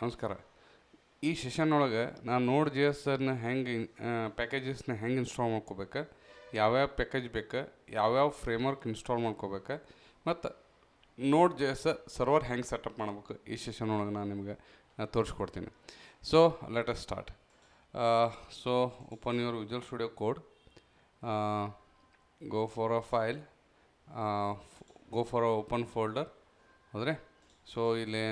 ನಮಸ್ಕಾರ. ಈ ಸೆಷನ್ ಒಳಗೆ ನಾನು ನೋಡ್ ಜಿ ಎಸ್ ಅನ್ನ ಹೆಂಗೆ ಪ್ಯಾಕೇಜಸ್ನ ಹೆಂಗೆ ಇನ್ಸ್ಟಾಲ್ ಮಾಡ್ಕೋಬೇಕು, ಯಾವ್ಯಾವ ಪ್ಯಾಕೇಜ್ ಬೇಕು, ಯಾವ್ಯಾವ ಫ್ರೇಮ್ವರ್ಕ್ ಇನ್ಸ್ಟಾಲ್ ಮಾಡ್ಕೋಬೇಕು, ಮತ್ತು ನೋಡ್ ಜಿ ಎಸ್ ಸರ್ವರ್ ಹೆಂಗೆ ಸೆಟಪ್ ಮಾಡ್ಬೇಕು ಈ ಸೆಷನ್ ಒಳಗೆ ನಾನು ನಿಮಗೆ ತೋರಿಸ್ಕೊಡ್ತೀನಿ. So let us start so open your visual studio code go for a file go for a open folder ಹೌದ್ರೆ ಸೊ ಇಲ್ಲಿ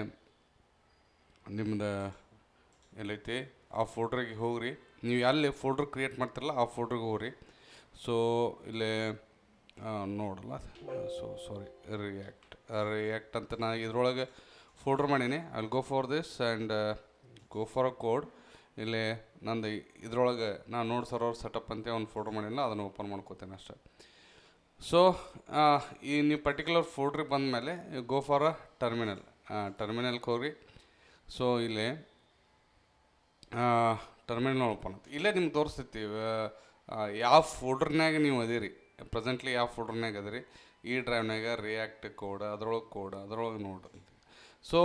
ನಿಮ್ದು ಎಲ್ಲೈತಿ? ಆ ಫೋಲ್ಡ್ರಿಗೆ ಹೋಗ್ರಿ. ನೀವು ಎಲ್ಲಿ ಫೋಲ್ಡ್ರ್ ಕ್ರಿಯೇಟ್ ಮಾಡ್ತಿರಲ್ಲ, ಆ ಫೋಲ್ಡ್ರಿಗೆ ಹೋಗ್ರಿ. ಸೊ ಇಲ್ಲಿ ನೋಡಲ್ಲ. ಸೊ ಸಾರಿ ರಿಯಾಕ್ಟ್ ರಿಯಾಕ್ಟ್ ಅಂತ ನಾನು ಇದ್ರೊಳಗೆ ಫೋಲ್ಡ್ರ್ ಮಾಡೀನಿ. ಅಲ್ಲಿ go for this and go for a code ಇಲ್ಲಿ, ನಂದು ಇದ್ರೊಳಗೆ ನಾನು ನೋಡಿ ಸರ್ವರ್ ಸೆಟಪ್ ಅಂತ ಒಂದು ಫೋಲ್ಡ್ರ್ ಮಾಡಿಲ್ಲ ಅದನ್ನು ಓಪನ್ ಮಾಡ್ಕೋತೇನೆ ಅಷ್ಟೇ. ಸೊ ಈ ನೀವು ಪರ್ಟಿಕ್ಯುಲರ್ ಫೋಲ್ಡ್ರಿಗೆ ಬಂದಮೇಲೆ ಗೋ ಫಾರ್ ಅ ಟರ್ಮಿನಲ್ ಟರ್ಮಿನಲ್ಗೆ ಹೋಗ್ರಿ. ಸೊ ಇಲ್ಲಿ ಟರ್ಮಿನಲ್ ಓಪನ್ ಇಲ್ಲೇ ನಿಮ್ಗೆ ತೋರಿಸ್ತೈತಿ ಯಾವ ಫೋಲ್ಡರ್ನಾಗ ನೀವು ಅದೀರಿ. ಪ್ರೆಸೆಂಟ್ಲಿ ಯಾವ ಫೋಲ್ಡರ್ನಾಗ ಅದೀರಿ. ಈ ಡ್ರೈವ್ನಾಗ ರಿಯಾಕ್ಟ್ ಕೋಡ್ ಅದ್ರೊಳಗೆ ಕೋಡ್ ಅದ್ರೊಳಗೆ ನೋಡ್ರಿ ಸೊ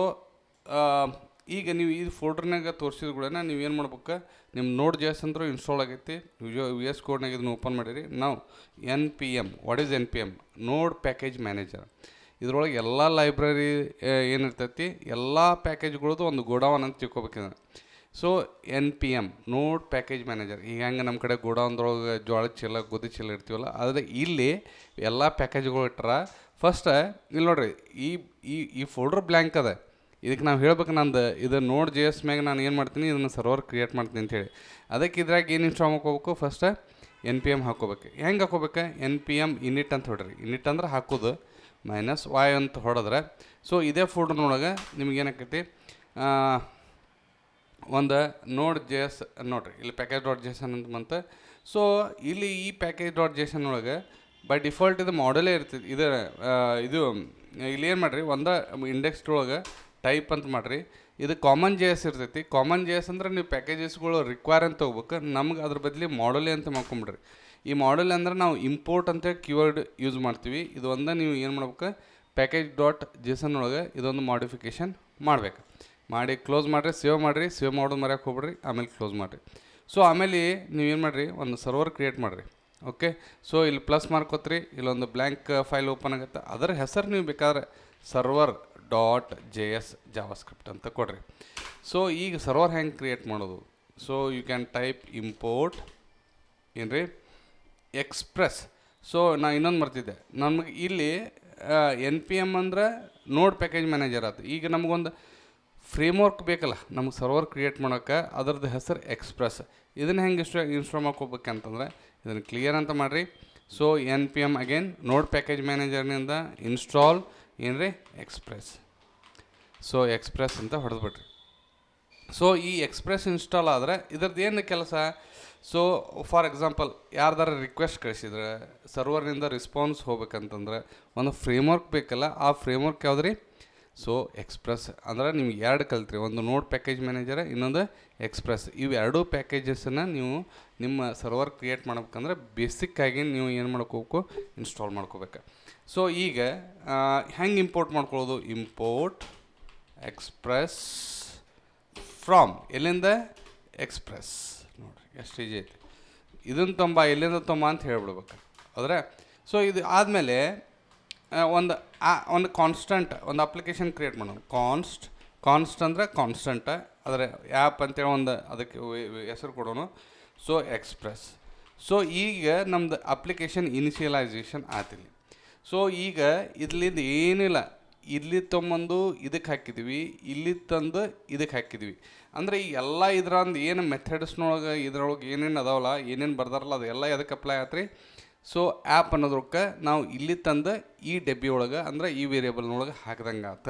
ಈಗ ನೀವು ಈ ಫೋಲ್ಡರ್ನಾಗ ತೋರಿಸಿದ ಕೂಡ ನೀವು ಏನು ಮಾಡ್ಬೇಕು ನಿಮ್ಮ ನೋಡ್ ಜಿ ಎಸ್ ಅಂದ್ರೆ ಇನ್ಸ್ಟಾಲ್ ಆಗೈತಿ. ವಿ ಎಸ್ ಕೋಡ್ನಾಗ ಇದನ್ನು ಓಪನ್ ಮಾಡಿರಿ. ನಾವು N P M what is N P M node package manager ಇದ್ರೊಳಗೆ ಎಲ್ಲ ಲೈಬ್ರರಿ ಏನಿರ್ತೈತಿ, ಎಲ್ಲ ಪ್ಯಾಕೇಜ್ಗಳದ್ದು ಒಂದು ಗೋಡೌನ್ ಅಂತ ತಿಳ್ಕೊಬೇಕಿದೆ. So N P M node package manager ಈಗ ಹೆಂಗೆ ನಮ್ಮ ಕಡೆ ಗೋಡೌನ್ದೊಳಗೆ ಜೋಳ ಚೀಲ, ಗೋಧಿ ಚೀಲ ಇರ್ತೀವಲ್ಲ ಆದರೆ ಇಲ್ಲಿ ಎಲ್ಲ ಪ್ಯಾಕೇಜ್ಗಳು ಇಟ್ಟರೆ ಫಸ್ಟ್ ಇಲ್ಲಿ ನೋಡ್ರಿ, ಈ ಈ ಈ ಫೋಲ್ಡರ್ ಬ್ಲ್ಯಾಂಕ್ ಅದ. ಇದಕ್ಕೆ ನಾವು ಹೇಳ್ಬೇಕು ನಂದು, ಇದು ನೋಡ್ ಜಿ ಎಸ್ ಮ್ಯಾಗ ನಾನು ಏನು ಮಾಡ್ತೀನಿ, ಇದನ್ನು ಸರ್ವರ್ ಕ್ರಿಯೇಟ್ ಮಾಡ್ತೀನಿ ಅಂತೇಳಿ ಅದಕ್ಕೆ ಇದ್ರಾಗ ಏನು ಇನ್ಸ್ಟಾಲ್ ಮಾಡ್ಕೋಬೇಕು? ಫಸ್ಟ್ ಎನ್ ಪಿ ಎಂ ಹಾಕೋಬೇಕು ಹೆಂಗೆ ಹಾಕೋಬೇಕು ಎನ್ ಪಿ ಎಂ ಇನಿಟ್ ಅಂತ ಹೊಡ್ರಿ ಇನಿಟ್ ಅಂದ್ರೆ ಹಾಕೋದು. ಮೈನಸ್ ವಾಯ್ ಅಂತ ಹೊಡೆದ್ರೆ ಸೊ ಇದೇ ಫುಡ್ನೊಳಗೆ ನಿಮ್ಗೆ ಏನಾಕೈತಿ ಒಂದು ನೋಡ್ ಜೆ ಎಸ್ ನೋಡ್ರಿ, ಇಲ್ಲಿ ಪ್ಯಾಕೇಜ್ ಡಾಟ್ ಜೇಸನ್ ಅಂತ ಬಂತು. ಸೊ ಇಲ್ಲಿ ಈ ಪ್ಯಾಕೇಜ್ ಡಾಟ್ ಜೇಸನ್ ಒಳಗೆ ಬೈ ಡಿಫಾಲ್ಟ್ ಇದು ಮಾಡಲೇ ಇರ್ತೈತಿ. ಇದು ಇದು, ಇಲ್ಲಿ ಏನು ಮಾಡಿರಿ, ಒಂದು ಇಂಡೆಕ್ಸ್ ಒಳಗೆ ಟೈಪ್ ಅಂತ ಮಾಡಿರಿ. ಇದು ಕಾಮನ್ ಜೆ ಎಸ್ ಇರ್ತೈತಿ. ಕಾಮನ್ ಜೆ ಎಸ್ ಅಂದ್ರೆ ನೀವು ಪ್ಯಾಕೇಜಸ್ಗಳು ರಿಕ್ವೈರ್ ಅಂತ ಹೋಗ್ಬೇಕು. ನಮ್ಗೆ ಅದ್ರ ಬದಲಿ ಮಾಡಲೇ ಅಂತ ಮಾಡ್ಕೊಂಬಿಡ್ರಿ. ಈ ಮಾಡಲ್ ಅಂದ್ರೆ ನಾವು ಇಂಪೋರ್ಟ್ ಅಂತ ಕೀವರ್ಡ್ ಯೂಸ್ ಮಾಡ್ತೀವಿ. ಇದು ಒಂದೇ ನೀವು ಏನು ಮಾಡ್ಬೇಕು? ಪ್ಯಾಕೇಜ್ ಡಾಟ್ ಜೇಸನ್ ಒಳಗೆ ಇದೊಂದು ಮಾಡಿಫಿಕೇಷನ್ ಮಾಡಬೇಕು. ಮಾಡಿ ಕ್ಲೋಸ್ ಮಾಡಿರಿ ಸೇವ್ ಮಾಡಿರಿ ಸೇವ್ ಮಾಡೋದು ಮರ್ಯಾಕೆ ಹೋಗ್ಬಿಡ್ರಿ, ಆಮೇಲೆ ಕ್ಲೋಸ್ ಮಾಡಿರಿ. ಸೊ ಆಮೇಲೆ ನೀವು ಏನು ಮಾಡಿರಿ? ಒಂದು ಸರ್ವರ್ ಕ್ರಿಯೇಟ್ ಮಾಡಿರಿ. ಓಕೆ ಸೊ ಇಲ್ಲಿ ಪ್ಲಸ್ ಮಾಡ್ಕೋತ್ರಿ ಇಲ್ಲೊಂದು ಬ್ಲ್ಯಾಂಕ್ ಫೈಲ್ ಓಪನ್ ಆಗುತ್ತೆ. ಅದರ ಹೆಸರು ನೀವು ಬೇಕಾದ್ರೆ server dot J S JavaScript ಅಂತ ಕೊಡ್ರಿ. ಸೊ ಈಗ ಸರ್ವರ್ ಹೆಂಗೆ ಕ್ರಿಯೇಟ್ ಮಾಡೋದು? So you can type import ಏನು ರೀ ಎಕ್ಸ್ಪ್ರೆಸ್. ಸೊ, ನಾ ಇನ್ನೊಂದು ಮರ್ತಿದ್ದೆ. ನಮಗೆ ಇಲ್ಲಿ ಎನ್ ಪಿ ಎಂ ಅಂದರೆ ನೋಡ್ ಪ್ಯಾಕೇಜ್ ಮ್ಯಾನೇಜರ್ ಆಯ್ತು ಈಗ ನಮಗೊಂದು ಫ್ರೇಮ್ವರ್ಕ್ ಬೇಕಲ್ಲ, ನಮ್ಗೆ ಸರ್ವರ್ ಕ್ರಿಯೇಟ್ ಮಾಡೋಕ್ಕೆ ಅದರದ್ದು ಹೆಸರು ಎಕ್ಸ್ಪ್ರೆಸ್. ಇದನ್ನು ಹೆಂಗೆ ಇಷ್ಟ ಇನ್ಸ್ಟಾಲ್ ಮಾಡ್ಕೋಬೇಕಂತಂದ್ರೆ, ಇದನ್ನು ಕ್ಲಿಯರ್ ಅಂತ ಮಾಡಿರಿ. So, N P M again, node package ಮ್ಯಾನೇಜರ್ನಿಂದ install ಏನ್ರಿ? ಎಕ್ಸ್ಪ್ರೆಸ್. ಸೊ, ಎಕ್ಸ್ಪ್ರೆಸ್ ಅಂತ ಹೊಡೆದ್ಬಿಟ್ರಿ ಸೊ, ಈ ಎಕ್ಸ್ಪ್ರೆಸ್ ಇನ್ಸ್ಟಾಲ್ ಆದರೆ ಇದ್ರದ್ದು ಏನು ಕೆಲಸ? ಸೊ ಫಾರ್ ಎಕ್ಸಾಂಪಲ್ ಯಾರ್ದಾರ ರಿಕ್ವೆಸ್ಟ್ ಕಳಿಸಿದ್ರೆ ಸರ್ವರ್ನಿಂದ ರಿಸ್ಪಾನ್ಸ್ ಹೋಗ್ಬೇಕಂತಂದ್ರೆ ಒಂದು ಫ್ರೇಮ್ವರ್ಕ್ ಬೇಕಲ್ಲ, ಆ ಫ್ರೇಮ್ವರ್ಕ್ ಯಾವ್ದು ರೀ ಸೊ ಎಕ್ಸ್ಪ್ರೆಸ್ ಅಂದ್ರೆ ನಿಮ್ಗೆ ಎರಡು ಕಲ್ತ್ರಿ, ಒಂದು ನೋಡ್ ಪ್ಯಾಕೇಜ್ ಮ್ಯಾನೇಜರ್ ಇನ್ನೊಂದು ಎಕ್ಸ್ಪ್ರೆಸ್ ಇವು ಎರಡೂ ಪ್ಯಾಕೇಜಸನ್ನು ನೀವು ನಿಮ್ಮ ಸರ್ವರ್ ಕ್ರಿಯೇಟ್ ಮಾಡ್ಬೇಕಂದ್ರೆ ಬೇಸಿಕ್ಕಾಗಿ ನೀವು ಏನು ಮಾಡ್ಕೋಬೇಕು ಇನ್ಸ್ಟಾಲ್ ಮಾಡ್ಕೋಬೇಕು. ಸೊ ಈಗ ಹೆಂಗೆ ಇಂಪೋರ್ಟ್ ಮಾಡ್ಕೊಳ್ಳೋದು ಇಂಪೋರ್ಟ್ ಎಕ್ಸ್ಪ್ರೆಸ್ ಫ್ರಾಮ್ ಎಲ್ಲಿಂದ? ಎಕ್ಸ್ಪ್ರೆಸ್ ಎಷ್ಟು ಈಜಿ ಐತಿ. ಇದನ್ನು ತೊಂಬ ಎಲ್ಲಿಂದ ತೊಂಬ ಅಂತ ಹೇಳ್ಬಿಡ್ಬೇಕು. ಹೌದ್ರೆ ಸೊ ಇದು ಆದಮೇಲೆ ಒಂದು, ಆ, ಒಂದು ಕಾನ್ಸ್ಟಂಟ್ ಒಂದು ಅಪ್ಲಿಕೇಶನ್ ಕ್ರಿಯೇಟ್ ಮಾಡೋಣ. ಕಾನ್ಸ್ಟ್ ಕಾನ್ಸ್ಟ್ ಅಂದರೆ ಕಾನ್ಸ್ಟಂಟ ಅದರ ಆ್ಯಪ್ ಅಂತೇಳಿ ಒಂದು ಅದಕ್ಕೆ ಹೆಸರು ಕೊಡೋಣ ಸೊ ಎಕ್ಸ್ಪ್ರೆಸ್ ಸೊ ಈಗ ನಮ್ದು ಅಪ್ಲಿಕೇಶನ್ ಇನಿಷಿಯಲೈಸೇಷನ್ ಆತಿಲ್ಲಿ. ಸೊ ಈಗ ಇದರಿಂದ ಏನಿಲ್ಲ ಇಲ್ಲಿ ತೊಗೊಂಬಂದು ಇದಕ್ಕೆ ಹಾಕಿದ್ವಿ ಇಲ್ಲಿ ತಂದು ಇದಕ್ಕೆ ಹಾಕಿದ್ವಿ ಅಂದರೆ ಈ ಎಲ್ಲ ಇದ್ರಂದು ಏನು ಮೆಥಡ್ಸ್ನೊಳಗೆ ಇದ್ರೊಳಗೆ ಏನೇನು ಅದಾವಲ್ಲ, ಏನೇನು ಬರ್ದಾರಲ್ಲ, ಅದೆಲ್ಲ ಎದಕ್ಕೆ ಅಪ್ಲೈ ಆತ್ರಿ? ಸೊ ಆ್ಯಪ್ ಅನ್ನೋದ್ರಕ್ಕೆ ನಾವು ಇಲ್ಲಿ ತಂದು ಈ ಡಬ್ಬಿ ಒಳಗೆ, ಅಂದ್ರೆ ಈ ವೇರಿಯೇಬಲ್ನೊಳಗೆ ಹಾಕ್ದಂಗೆ ಆತ.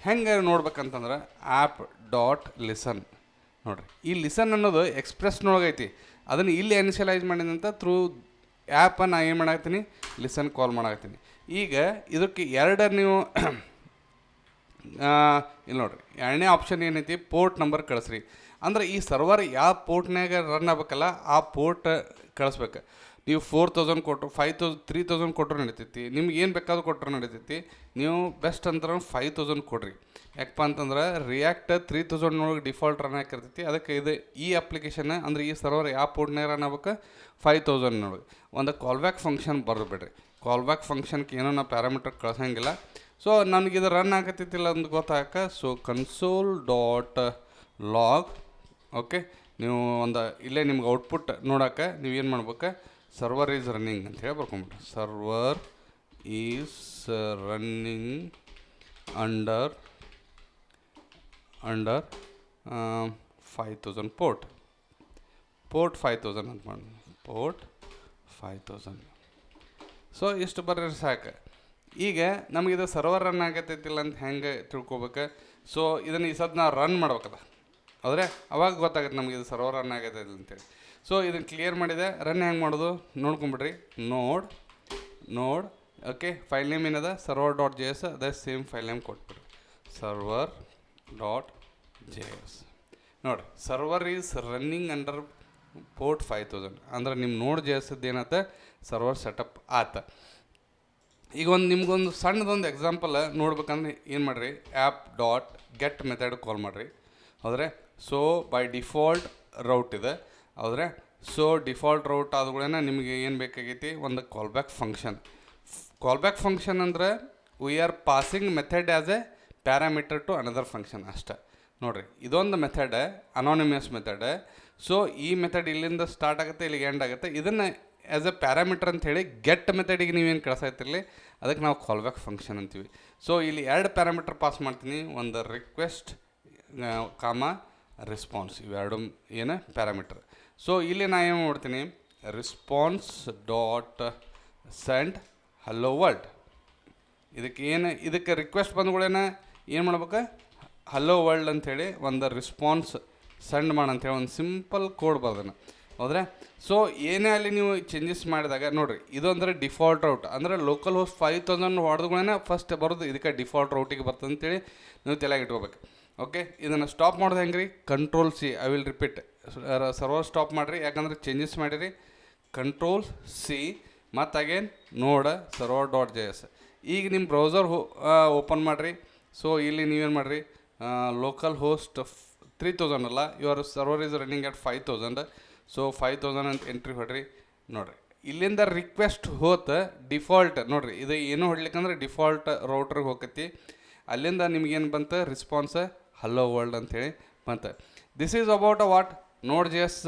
ಹೆಂಗೆ ನೋಡ್ಬೇಕಂತಂದ್ರೆ ಆ್ಯಪ್ ಡಾಟ್ ಲಿಸನ್ ನೋಡ್ರಿ, ಈ ಲಿಸನ್ ಅನ್ನೋದು ಎಕ್ಸ್ಪ್ರೆಸ್ನೊಳಗೈತಿ ಅದನ್ನು ಇಲ್ಲಿ ಇನಿಷಿಯಲೈಸ್ ಮಾಡಿದಂತ ಥ್ರೂ ಆ್ಯಪ ನಾ ಏನು ಮಾಡಾಕ್ತೀನಿ ಲಿಸನ್ ಕಾಲ್ ಮಾಡಾಕ್ತೀನಿ ಈಗ ಇದಕ್ಕೆ ಎರಡು ನೀವು ಇಲ್ಲಿ ನೋಡ್ರಿ. ಎರಡನೇ ಆಪ್ಷನ್ ಏನೈತಿ? ಪೋರ್ಟ್ ನಂಬರ್ ಕಳಿಸ್ರಿ. ಅಂದ್ರೆ ಈ ಸರ್ವರ್ ಯಾವ ಪೋರ್ಟ್ನಾಗ ರನ್ ಆಗ್ಬೇಕಲ್ಲ, ಆ ಪೋರ್ಟ್ ಕಳಿಸ್ಬೇಕು. ನೀವು ಫೋರ್ ತೌಸಂಡ್ ಕೊಟ್ಟರು ಫೈವ್ ತೌಸ್ ತ್ರೀ ತೌಸಂಡ್ ಕೊಟ್ಟರು ನಡೀತೈತಿ. ನಿಮ್ಗೆ ಏನು ಬೇಕಾದ್ರು ಕೊಟ್ಟರು ನಡೀತೈತಿ. ನೀವು ಬೆಸ್ಟ್ ಅಂದ್ರೆ ಫೈವ್ ತೌಸಂಡ್ ಕೊಡ್ರಿ. ಯಾಕಪ್ಪ ಅಂತಂದ್ರೆ ರಿಯಾಕ್ಟ್ ತ್ರೀ ತೌಸಂಡ್ ಒಳಗೆ ಡಿಫಾಲ್ಟ್ ರನ್ ಹಾಕಿರ್ತೈತಿ. ಅದಕ್ಕೆ ಇದು ಈ ಅಪ್ಲಿಕೇಶನ್ ಅಂದ್ರೆ ಈ ಸರ್ವರ್ ಯಾವ ಪೋರ್ಟ್ನಾಗ ರನ್ ಆಗ್ಬೇಕು ಫೈವ್ ತೌಸಂಡ್ ಒಳಗೆ ಒಂದು ಕಾಲ್ ಬ್ಯಾಕ್ ಫಂಕ್ಷನ್ ಬರಬೇಡ್ರಿ ಕಾಲ್ ಬ್ಯಾಕ್ ಫಂಕ್ಷನ್ಗೆ ಏನೋ ನಾವು ಪ್ಯಾರಾಮೀಟರ್ ಕಳ್ಸಂಗಿಲ್ಲ. ಸೊ ನನಗೆ ಇದು ರನ್ ಆಗತ್ತಿತ್ತಿಲ್ಲ ಅಂತ ಗೊತ್ತಾಕ so console dot log okay ನೀವು ಒಂದು, ಇಲ್ಲೇ ನಿಮ್ಗೆ ಔಟ್ಪುಟ್ ನೋಡೋಕೆ ಏನು ಮಾಡ್ಬೇಕು? ಸರ್ವರ್ ಈಸ್ ರನ್ನಿಂಗ್ ಅಂತ ಹೇಳಿ ಬರ್ಕೊಂಬಿಟ್ರಿ. Server is running under under five thousand port port five thousand ಅಂತ ಮಾಡಿ. ಪೋರ್ಟ್ ಫೈವ್ ತೌಸಂಡ್ ಸೊ ಇಷ್ಟು ಬರ್ರಿ ಸಾಕು. ಈಗ ನಮಗಿದು ಸರ್ವರ್ ರನ್ ಆಗತ್ತೈತಿಲ್ಲ ಅಂತ ಹೆಂಗೆ ತಿಳ್ಕೊಬೇಕು? ಸೊ ಇದನ್ನು ಈ ಸದ್ ನಾವು ರನ್ ಮಾಡ್ಬೇಕದ. ಆದರೆ ಅವಾಗ ಗೊತ್ತಾಗುತ್ತೆ ನಮಗೆ ಇದು ಸರ್ವರ್ ರನ್ ಆಗತ್ತೈತಿಲ್ಲ ಅಂತೇಳಿ ಸೊ ಇದನ್ನು ಕ್ಲಿಯರ್ ಮಾಡಿದೆ. ರನ್ ಹೆಂಗೆ ಮಾಡೋದು? ನೋಡ್ಕೊಂಬಿಡ್ರಿ. Node node okay file name ಏನದ? ಸರ್ವರ್ ಡಾಟ್ ಜೆ ಎಸ್ ಅದೇ ಸೇಮ್ ಫೈಲ್ ನೇಮ್ ಕೊಟ್ಬಿಡ್ರಿ. ಸರ್ವರ್ ಡಾಟ್ ಜೆ ಎಸ್ ನೋಡಿ server is running under port five thousand ಅಂದ್ರೆ ನಿಮ್ಮ ನೋಡ್ ಜೆ ಎಸ್ ಏನತ್ತ? ಸರ್ವರ್ ಸೆಟಪ್ ಆತ. ಈಗ ಒಂದು ನಿಮ್ಗೊಂದು ಸಣ್ಣದೊಂದು ಎಕ್ಸಾಂಪಲ್ ನೋಡ್ಬೇಕಂದ್ರೆ ಏನು ಮಾಡಿರಿ? App dot get method call ಮಾಡಿರಿ. ಹೌದ್ರೆ? ಸೊ ಬೈ ಡಿಫಾಲ್ಟ್ ರೌಟ್ ಇದೆ. ಹೌದ್ರೆ? ಸೊ ಡಿಫಾಲ್ಟ್ ರೌಟ್ ಆದ್ಗಳೇನ ನಿಮಗೆ ಏನು ಬೇಕಾಗೈತಿ? ಒಂದು call back function call back function ಅಂದ್ರೆ we are passing method as a parameter to another function ಅಷ್ಟೇ. ನೋಡಿರಿ, ಇದೊಂದು ಮೆಥಡ್ ಅನಾನಿಮಿಯಸ್ ಮೆಥಡ್ ಸೊ ಈ ಮೆಥಡ್ ಇಲ್ಲಿಂದ ಸ್ಟಾರ್ಟ್ ಆಗುತ್ತೆ, ಇಲ್ಲಿಗೆ ಎಂಡ್ ಆಗುತ್ತೆ. ಇದನ್ನು ಆ್ಯಸ್ ಎ ಪ್ಯಾರಾಮೀಟರ್ ಅಂತ ಹೇಳಿ ಗೆಟ್ ಮೆಥಡಿಗೆ ನೀವೇನು ಕಳಿಸ್ತಿರಲಿ ಅದಕ್ಕೆ ನಾವು ಕಾಲ್ ಬ್ಯಾಕ್ ಫಂಕ್ಷನ್ ಅಂತೀವಿ. ಸೊ ಇಲ್ಲಿ ಎರಡು ಪ್ಯಾರಾಮೀಟರ್ ಪಾಸ್ ಮಾಡ್ತೀನಿ. ಒಂದು ರಿಕ್ವೆಸ್ಟ್ ಕಾಮ ರೆಸ್ಪಾನ್ಸ್ ಇವೆರಡು ಏನು? ಪ್ಯಾರಾಮೀಟರ್ ಸೊ ಇಲ್ಲಿ ನಾನು ಏನು ಮಾಡ್ತೀನಿ? Response dot send hello world ಇದಕ್ಕೆ ಏನು ಇದಕ್ಕೆ ರಿಕ್ವೆಸ್ಟ್ ಬಂದ್ಗಳೇನ? ಏನು ಮಾಡ್ಬೇಕು? ಹಲೋ ವರ್ಲ್ಡ್ ಅಂಥೇಳಿ ಒಂದು ರಿಸ್ಪಾನ್ಸ್ ಸೆಂಡ್ ಮಾಡಂಥೇಳಿ ಒಂದು ಸಿಂಪಲ್ ಕೋಡ್ ಬರ್ದನ. ಹೌದ್ರೆ? ಸೊ ಏನೇ ಅಲ್ಲಿ ನೀವು ಚೇಂಜಸ್ ಮಾಡಿದಾಗ ನೋಡಿರಿ ಇದು ಅಂದರೆ ಡಿಫಾಲ್ಟ್ ರೌಟ್ ಅಂದರೆ ಲೋಕಲ್ ಹೋಸ್ಟ್ ಫೈವ್ ತೌಸಂಡ್ ಹೊಡೆದ್ಗಳೇನ ಫಸ್ಟ್ ಬರೋದು ಇದಕ್ಕೆ ಡಿಫಾಲ್ಟ್ ರೌಟಿಗೆ ಬರ್ತದೆ ಅಂತೇಳಿ ನೀವು ತಲೆಗೆ ಇಟ್ಕೋಬೇಕು. ಓಕೆ ಇದನ್ನು ಸ್ಟಾಪ್ ಮಾಡೋದು ಹೆಂಗೆ ರೀ control C I will repeat server stop ಮಾಡಿರಿ, ಯಾಕಂದ್ರೆ ಚೇಂಜಸ್ ಮಾಡಿರಿ. ಕಂಟ್ರೋಲ್ ಸಿ ಮತ್ತು again node server dot J S ಈಗ ನಿಮ್ಮ ಬ್ರೌಸರ್ ಹೋ ಓಪನ್ ಮಾಡಿರಿ. ಸೊ ಇಲ್ಲಿ ನೀವೇನು ಮಾಡಿರಿ? ಲೋಕಲ್ ಹೋಸ್ಟ್ ತ್ರೀ ತೌಸಂಡ್ ಅಲ್ಲ your server is running at five thousand so five thousand ಅಂತ ಎಂಟ್ರಿ ಹೊಡ್ರಿ, ನೋಡಿರಿ. ಇಲ್ಲಿಂದ ರಿಕ್ವೆಸ್ಟ್ ಹೋತ ಡಿಫಾಲ್ಟ್ ನೋಡಿರಿ. ಇದು ಏನು ಹೊಡ್ಲಿಕ್ಕಂದ್ರೆ ಡಿಫಾಲ್ಟ್ ರೌಟ್ರಿಗೆ ಹೋಗತಿ ಅಲ್ಲಿಂದ ನಿಮ್ಗೇನು ಬಂತು ರಿಸ್ಪಾನ್ಸ್ ಹಲೋ ವರ್ಲ್ಡ್ ಅಂತೇಳಿ ಮತ್ತು this is about uh what node J S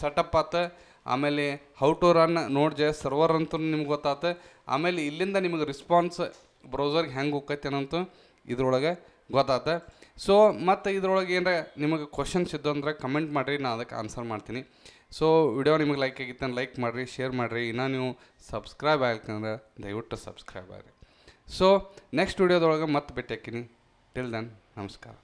setup ಆತ. ಆಮೇಲೆ how to run node J S server ಅಂತೂ ನಿಮ್ಗೆ ಗೊತ್ತಾತ. ಆಮೇಲೆ ಇಲ್ಲಿಂದ ನಿಮಗೆ ರಿಸ್ಪಾನ್ಸ್ ಬ್ರೌಸರ್ಗೆ ಹೆಂಗೆ ಹೋಗ್ತೈತೆ ಅನ್ನೋಂತು ಇದ್ರೊಳಗೆ ಗೊತ್ತಾತ. ಸೊ ಮತ್ತು ಇದ್ರೊಳಗೆ ಏನರ ನಿಮಗೆ ಕ್ವಶನ್ಸ್ ಇದ್ದು ಅಂದ್ರೆ ಕಮೆಂಟ್ ಮಾಡಿರಿ ನಾನು ಅದಕ್ಕೆ ಆನ್ಸರ್ ಮಾಡ್ತೀನಿ. ಸೊ ವಿಡಿಯೋ ನಿಮಗೆ ಲೈಕ್ ಆಗಿತ್ತು ಲೈಕ್ ಮಾಡಿರಿ ಶೇರ್ ಮಾಡಿರಿ. ಇನ್ನೂ ನೀವು ಸಬ್ಸ್ಕ್ರೈಬ್ ಆಗ್ತಂದ್ರೆ ದಯವಿಟ್ಟು ಸಬ್ಸ್ಕ್ರೈಬ್ ಆಗಿರಿ. ಸೊ ನೆಕ್ಸ್ಟ್ ವಿಡಿಯೋದೊಳಗೆ ಮತ್ತೆ ಭೇಟಿ ಹಾಕಿನಿ ಟಿಲ್ ದೆನ್ ನಮಸ್ಕಾರ.